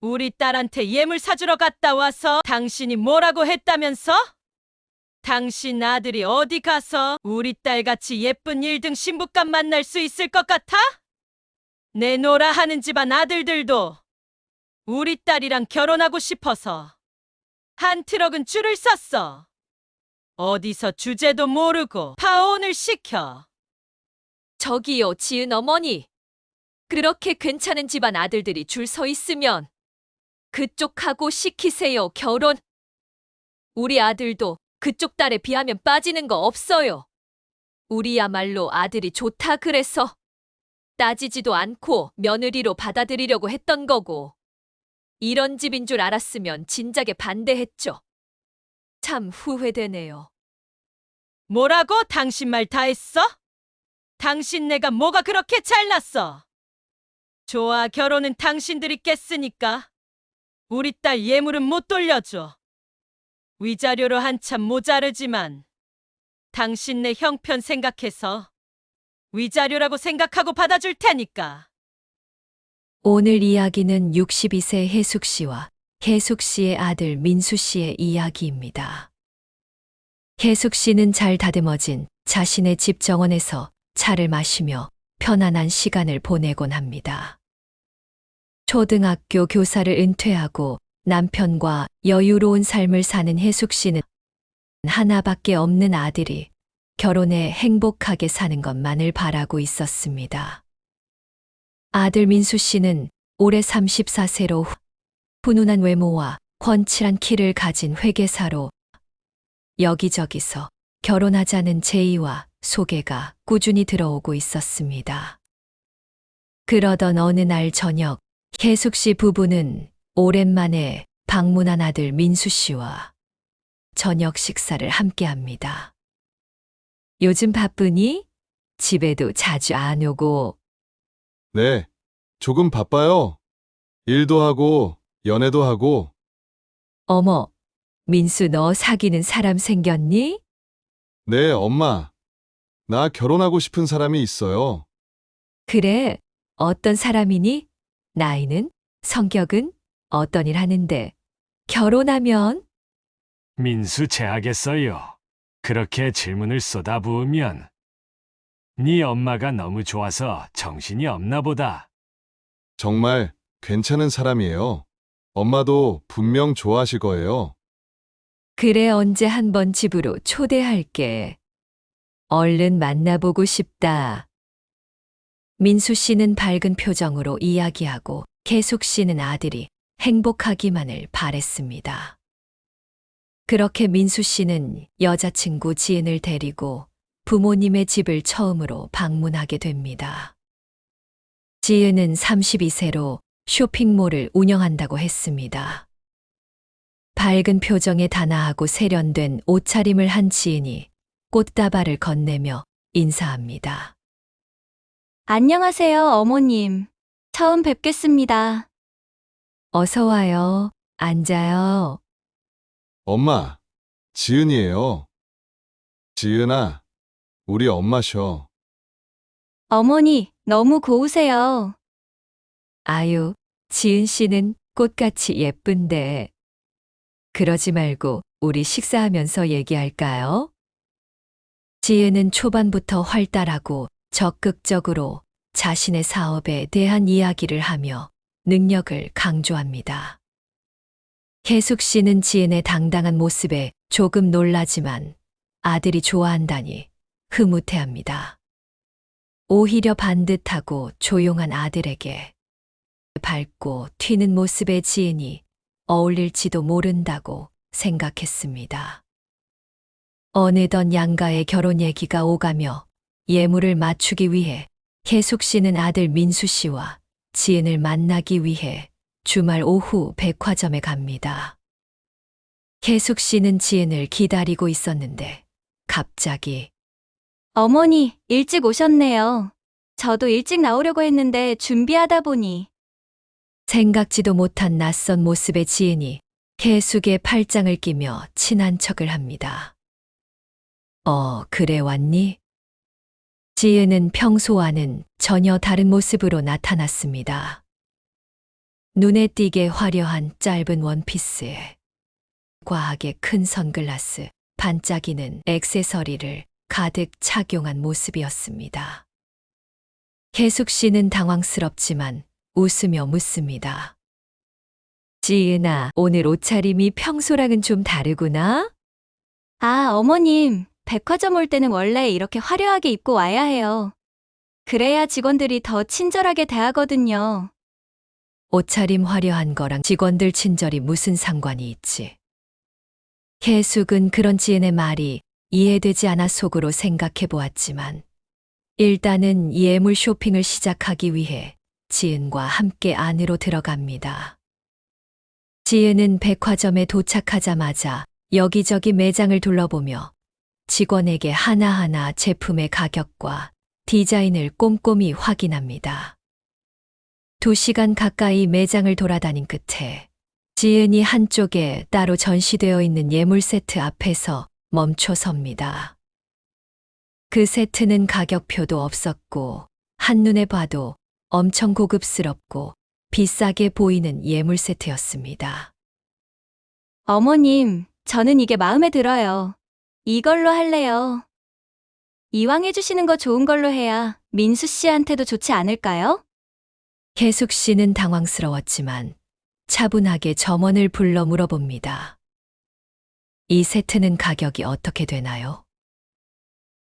우리 딸한테 예물 사주러 갔다 와서 당신이 뭐라고 했다면서? 당신 아들이 어디 가서 우리 딸같이 예쁜 1등 신부감 만날 수 있을 것 같아? 내노라 하는 집안 아들들도 우리 딸이랑 결혼하고 싶어서 한 트럭은 줄을 섰어. 어디서 주제도 모르고 파혼을 시켜. 저기요, 지은 어머니. 그렇게 괜찮은 집안 아들들이 줄 서 있으면 그쪽하고 시키세요, 결혼. 우리 아들도 그쪽 딸에 비하면 빠지는 거 없어요. 우리야말로 아들이 좋다 그래서 따지지도 않고 며느리로 받아들이려고 했던 거고. 이런 집인 줄 알았으면 진작에 반대했죠. 참 후회되네요. 뭐라고 당신 말 다 했어? 당신 내가 뭐가 그렇게 잘났어? 좋아, 결혼은 당신들이 깼으니까. 우리 딸 예물은 못 돌려줘. 위자료로 한참 모자르지만 당신네 형편 생각해서 위자료라고 생각하고 받아줄 테니까. 오늘 이야기는 62세 혜숙 씨와 혜숙 씨의 아들 민수 씨의 이야기입니다. 혜숙 씨는 잘 다듬어진 자신의 집 정원에서 차를 마시며 편안한 시간을 보내곤 합니다. 초등학교 교사를 은퇴하고 남편과 여유로운 삶을 사는 혜숙 씨는 하나밖에 없는 아들이 결혼해 행복하게 사는 것만을 바라고 있었습니다. 아들 민수 씨는 올해 34세로 훈훈한 외모와 훤칠한 키를 가진 회계사로 여기저기서 결혼하자는 제의와 소개가 꾸준히 들어오고 있었습니다. 그러던 어느 날 저녁, 혜숙 씨 부부는 오랜만에 방문한 아들 민수 씨와 저녁 식사를 함께 합니다. 요즘 바쁘니? 집에도 자주 안 오고 네, 조금 바빠요. 일도 하고, 연애도 하고, 어머, 민수 너 사귀는 사람 생겼니? 네, 엄마. 나 결혼하고 싶은 사람이 있어요. 그래, 어떤 사람이니? 나이는? 성격은? 어떤 일 하는데? 결혼하면? 민수 제하겠어요. 그렇게 질문을 쏟아부으면 네 엄마가 너무 좋아서 정신이 없나 보다. 정말 괜찮은 사람이에요. 엄마도 분명 좋아하실 거예요. 그래, 언제 한번 집으로 초대할게. 얼른 만나보고 싶다. 민수 씨는 밝은 표정으로 이야기하고 계속 씨는 아들이 행복하기만을 바랬습니다. 그렇게 민수 씨는 여자친구 지은을 데리고 부모님의 집을 처음으로 방문하게 됩니다. 지은은 32세로 쇼핑몰을 운영한다고 했습니다. 밝은 표정에 단아하고 세련된 옷차림을 한 지은이 꽃다발을 건네며 인사합니다. 안녕하세요, 어머님. 처음 뵙겠습니다. 어서 와요. 앉아요. 엄마, 지은이에요. 지은아, 우리 엄마셔. 어머니, 너무 고우세요. 아유, 지은 씨는 꽃같이 예쁜데. 그러지 말고 우리 식사하면서 얘기할까요? 지은은 초반부터 활달하고 적극적으로 자신의 사업에 대한 이야기를 하며 능력을 강조합니다. 계숙 씨는 지은의 당당한 모습에 조금 놀라지만 아들이 좋아한다니 흐뭇해합니다. 오히려 반듯하고 조용한 아들에게 밝고 튀는 모습의 지은이 어울릴지도 모른다고 생각했습니다. 어느덧 양가의 결혼 얘기가 오가며 예물을 맞추기 위해 계숙 씨는 아들 민수 씨와 지은을 만나기 위해 주말 오후 백화점에 갑니다. 계숙 씨는 지은을 기다리고 있었는데 갑자기 어머니, 일찍 오셨네요. 저도 일찍 나오려고 했는데 준비하다 보니 생각지도 못한 낯선 모습의 지은이 계숙의 팔짱을 끼며 친한 척을 합니다. 어, 그래 왔니? 지은은 평소와는 전혀 다른 모습으로 나타났습니다. 눈에 띄게 화려한 짧은 원피스에 과하게 큰 선글라스, 반짝이는 액세서리를 가득 착용한 모습이었습니다. 계숙 씨는 당황스럽지만 웃으며 묻습니다. 지은아, 오늘 옷차림이 평소랑은 좀 다르구나? 아, 어머님. 백화점 올 때는 원래 이렇게 화려하게 입고 와야 해요. 그래야 직원들이 더 친절하게 대하거든요. 옷차림 화려한 거랑 직원들 친절이 무슨 상관이 있지? 계숙은 그런 지은의 말이 이해되지 않아 속으로 생각해 보았지만, 일단은 예물 쇼핑을 시작하기 위해 지은과 함께 안으로 들어갑니다. 지은은 백화점에 도착하자마자 여기저기 매장을 둘러보며 직원에게 하나하나 제품의 가격과 디자인을 꼼꼼히 확인합니다. 두 시간 가까이 매장을 돌아다닌 끝에 지은이 한쪽에 따로 전시되어 있는 예물 세트 앞에서 멈춰 섭니다. 그 세트는 가격표도 없었고, 한눈에 봐도 엄청 고급스럽고 비싸게 보이는 예물 세트였습니다. 어머님, 저는 이게 마음에 들어요. 이걸로 할래요. 이왕 해주시는 거 좋은 걸로 해야 민수 씨한테도 좋지 않을까요? 계숙 씨는 당황스러웠지만 차분하게 점원을 불러 물어봅니다. 이 세트는 가격이 어떻게 되나요?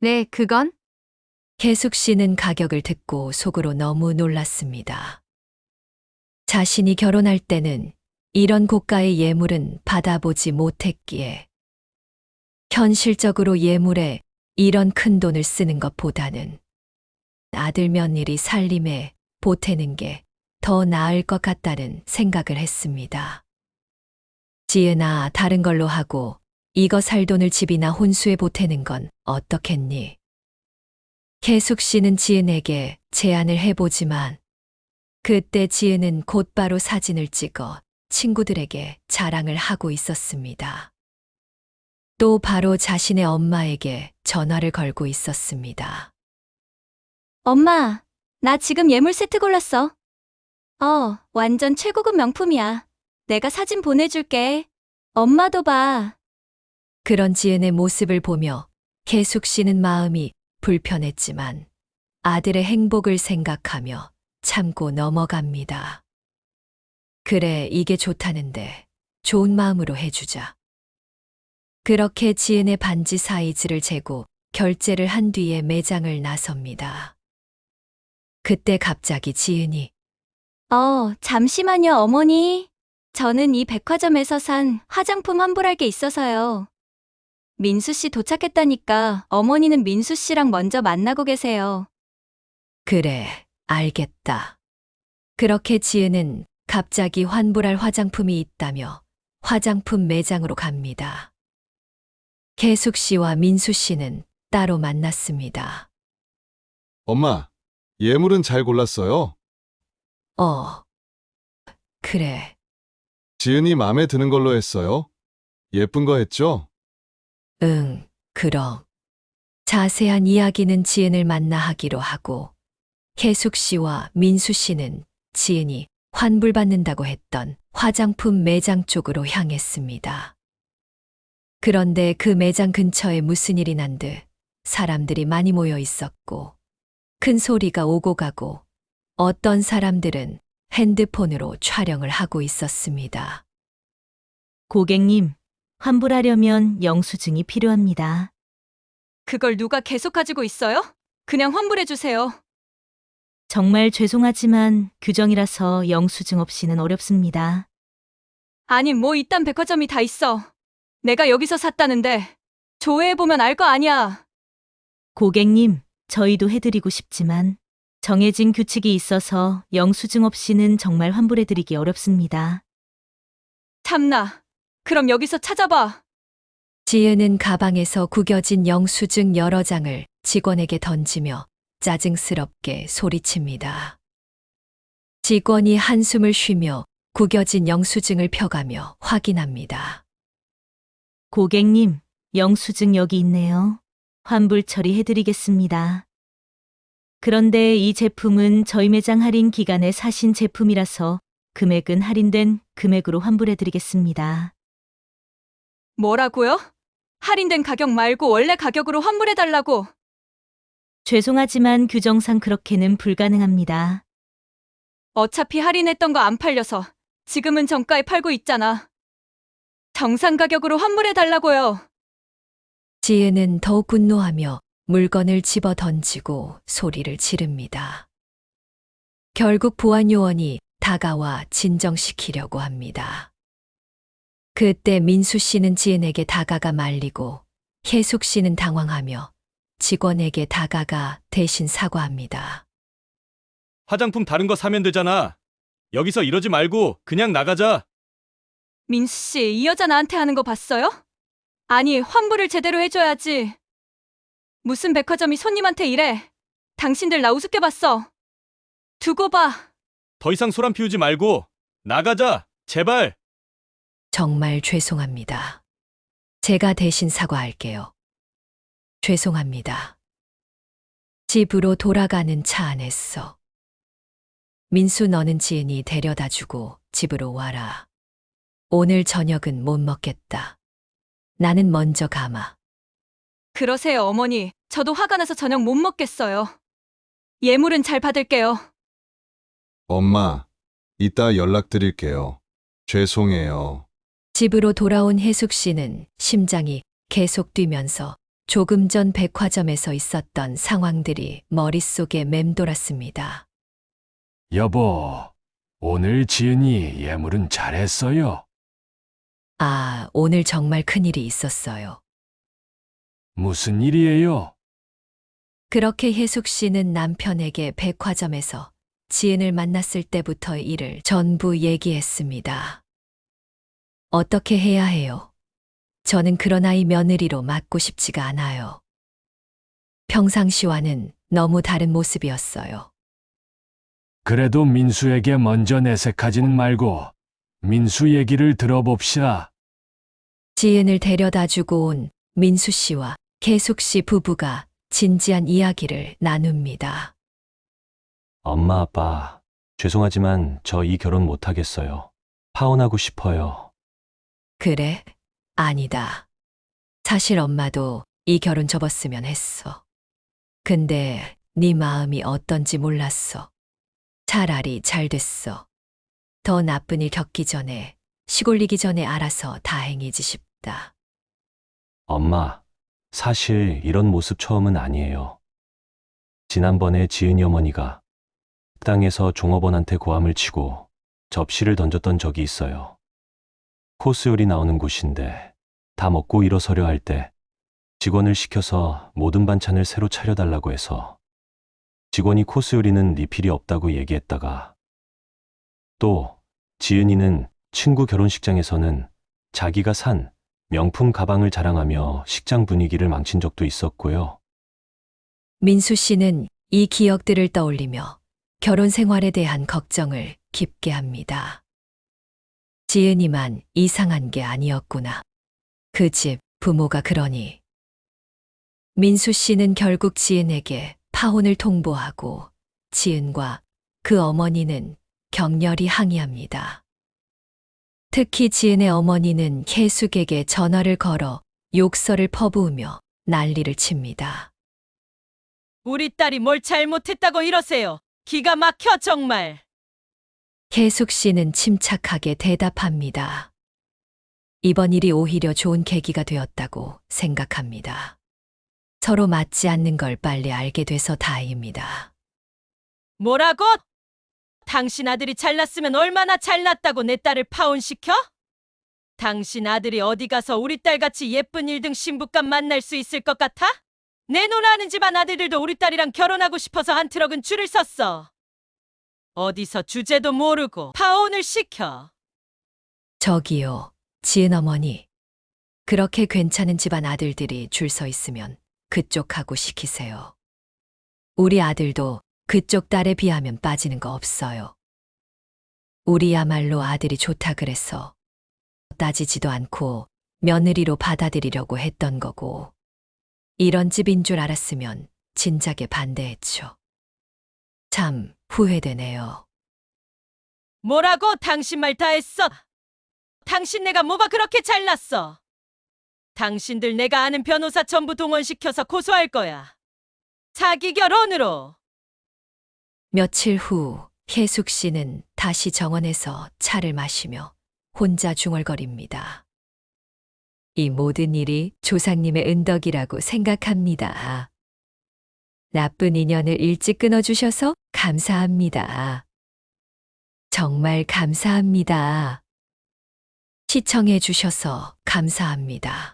네, 그건? 계숙 씨는 가격을 듣고 속으로 너무 놀랐습니다. 자신이 결혼할 때는 이런 고가의 예물은 받아보지 못했기에 현실적으로 예물에 이런 큰 돈을 쓰는 것보다는 아들 며느리 살림에 보태는 게 더 나을 것 같다는 생각을 했습니다. 지은아, 다른 걸로 하고 이거 살 돈을 집이나 혼수에 보태는 건 어떻겠니? 계숙 씨는 지은에게 제안을 해보지만 그때 지은은 곧바로 사진을 찍어 친구들에게 자랑을 하고 있었습니다. 또 바로 자신의 엄마에게 전화를 걸고 있었습니다. 엄마, 나 지금 예물 세트 골랐어. 어, 완전 최고급 명품이야. 내가 사진 보내줄게. 엄마도 봐. 그런 지은의 모습을 보며 계숙 씨는 마음이 불편했지만 아들의 행복을 생각하며 참고 넘어갑니다. 그래, 이게 좋다는데 좋은 마음으로 해주자. 그렇게 지은의 반지 사이즈를 재고 결제를 한 뒤에 매장을 나섭니다. 그때 갑자기 지은이 어, 잠시만요, 어머니. 저는 이 백화점에서 산 화장품 환불할 게 있어서요. 민수 씨 도착했다니까 어머니는 민수 씨랑 먼저 만나고 계세요. 그래, 알겠다. 그렇게 지은은 갑자기 환불할 화장품이 있다며 화장품 매장으로 갑니다. 계숙 씨와 민수 씨는 따로 만났습니다. 엄마, 예물은 잘 골랐어요. 어, 그래, 지은이 마음에 드는 걸로 했어요. 예쁜 거 했죠? 응, 그럼. 자세한 이야기는 지은을 만나 하기로 하고, 계숙 씨와 민수 씨는 지은이 환불받는다고 했던 화장품 매장 쪽으로 향했습니다. 그런데 그 매장 근처에 무슨 일이 난 듯 사람들이 많이 모여 있었고, 큰 소리가 오고 가고, 어떤 사람들은 핸드폰으로 촬영을 하고 있었습니다. 고객님, 환불하려면 영수증이 필요합니다. 그걸 누가 계속 가지고 있어요? 그냥 환불해 주세요. 정말 죄송하지만 규정이라서 영수증 없이는 어렵습니다. 아니, 뭐 이딴 백화점이 다 있어. 내가 여기서 샀다는데 조회해 보면 알 거 아니야. 고객님, 저희도 해드리고 싶지만 정해진 규칙이 있어서 영수증 없이는 정말 환불해드리기 어렵습니다. 참나. 그럼 여기서 찾아봐. 지은은 가방에서 구겨진 영수증 여러 장을 직원에게 던지며 짜증스럽게 소리칩니다. 직원이 한숨을 쉬며 구겨진 영수증을 펴가며 확인합니다. 고객님, 영수증 여기 있네요. 환불 처리해드리겠습니다. 그런데 이 제품은 저희 매장 할인 기간에 사신 제품이라서 금액은 할인된 금액으로 환불해드리겠습니다. 뭐라고요? 할인된 가격 말고 원래 가격으로 환불해달라고. 죄송하지만 규정상 그렇게는 불가능합니다. 어차피 할인했던 거 안 팔려서 지금은 정가에 팔고 있잖아. 정상 가격으로 환불해 달라고요. 지은은 더욱 분노하며 물건을 집어 던지고 소리를 지릅니다. 결국 보안 요원이 다가와 진정시키려고 합니다. 그때 민수 씨는 지은에게 다가가 말리고 혜숙 씨는 당황하며 직원에게 다가가 대신 사과합니다. 화장품 다른 거 사면 되잖아. 여기서 이러지 말고 그냥 나가자. 민수 씨, 이 여자 나한테 하는 거 봤어요? 아니, 환불을 제대로 해줘야지. 무슨 백화점이 손님한테 이래? 당신들 나 우습게 봤어. 두고 봐. 더 이상 소란 피우지 말고 나가자. 제발. 정말 죄송합니다. 제가 대신 사과할게요. 죄송합니다. 집으로 돌아가는 차 안에서. 민수 너는 지은이 데려다 주고 집으로 와라. 오늘 저녁은 못 먹겠다. 나는 먼저 가마. 그러세요, 어머니. 저도 화가 나서 저녁 못 먹겠어요. 예물은 잘 받을게요. 엄마, 이따 연락드릴게요. 죄송해요. 집으로 돌아온 혜숙 씨는 심장이 계속 뛰면서 조금 전 백화점에서 있었던 상황들이 머릿속에 맴돌았습니다. 여보, 오늘 지은이 예물은 잘했어요. 아, 오늘 정말 큰일이 있었어요. 무슨 일이에요? 그렇게 혜숙 씨는 남편에게 백화점에서 지은을 만났을 때부터의 일을 전부 얘기했습니다. 어떻게 해야 해요? 저는 그런 아이 며느리로 맡고 싶지가 않아요. 평상시와는 너무 다른 모습이었어요. 그래도 민수에게 먼저 내색하지는 말고 민수 얘기를 들어봅시다. 지은을 데려다 주고 온 민수 씨와 계숙 씨 부부가 진지한 이야기를 나눕니다. 엄마, 아빠, 죄송하지만 저 이 결혼 못하겠어요. 파혼하고 싶어요. 그래? 아니다. 사실 엄마도 이 결혼 접었으면 했어. 근데 네 마음이 어떤지 몰랐어. 차라리 잘 됐어. 더 나쁜 일 겪기 전에, 시골리기 전에 알아서 다행이지 싶다. 엄마, 사실 이런 모습 처음은 아니에요. 지난번에 지은이 어머니가 식당에서 종업원한테 고함을 치고 접시를 던졌던 적이 있어요. 코스 요리 나오는 곳인데 다 먹고 일어서려 할 때 직원을 시켜서 모든 반찬을 새로 차려달라고 해서 직원이 코스 요리는 리필이 없다고 얘기했다가 또 지은이는 친구 결혼식장에서는 자기가 산 명품 가방을 자랑하며 식장 분위기를 망친 적도 있었고요. 민수 씨는 이 기억들을 떠올리며 결혼 생활에 대한 걱정을 깊게 합니다. 지은이만 이상한 게 아니었구나. 그 집 부모가 그러니. 민수 씨는 결국 지은에게 파혼을 통보하고 지은과 그 어머니는 격렬히 항의합니다. 특히 지은의 어머니는 혜숙에게 전화를 걸어 욕설을 퍼부으며 난리를 칩니다. 우리 딸이 뭘 잘못했다고 이러세요. 기가 막혀 정말. 혜숙 씨는 침착하게 대답합니다. 이번 일이 오히려 좋은 계기가 되었다고 생각합니다. 서로 맞지 않는 걸 빨리 알게 돼서 다행입니다. 뭐라고? 당신 아들이 잘났으면 얼마나 잘났다고 내 딸을 파혼시켜? 당신 아들이 어디 가서 우리 딸같이 예쁜 일등 신부감 만날 수 있을 것 같아? 내눈 아는 집안 아들들도 우리 딸이랑 결혼하고 싶어서 한 트럭은 줄을 섰어. 어디서 주제도 모르고 파혼을 시켜. 저기요, 지은 어머니. 그렇게 괜찮은 집안 아들들이 줄 서 있으면 그쪽하고 시키세요. 우리 아들도 그쪽 딸에 비하면 빠지는 거 없어요. 우리야말로 아들이 좋다 그래서 따지지도 않고 며느리로 받아들이려고 했던 거고, 이런 집인 줄 알았으면 진작에 반대했죠. 참 후회되네요. 뭐라고 당신 말 다 했어? 당신 내가 뭐가 그렇게 잘났어? 당신들 내가 아는 변호사 전부 동원시켜서 고소할 거야. 사기 결혼으로. 며칠 후 혜숙 씨는 다시 정원에서 차를 마시며 혼자 중얼거립니다. 이 모든 일이 조상님의 은덕이라고 생각합니다. 나쁜 인연을 일찍 끊어주셔서 감사합니다. 정말 감사합니다. 시청해 주셔서 감사합니다.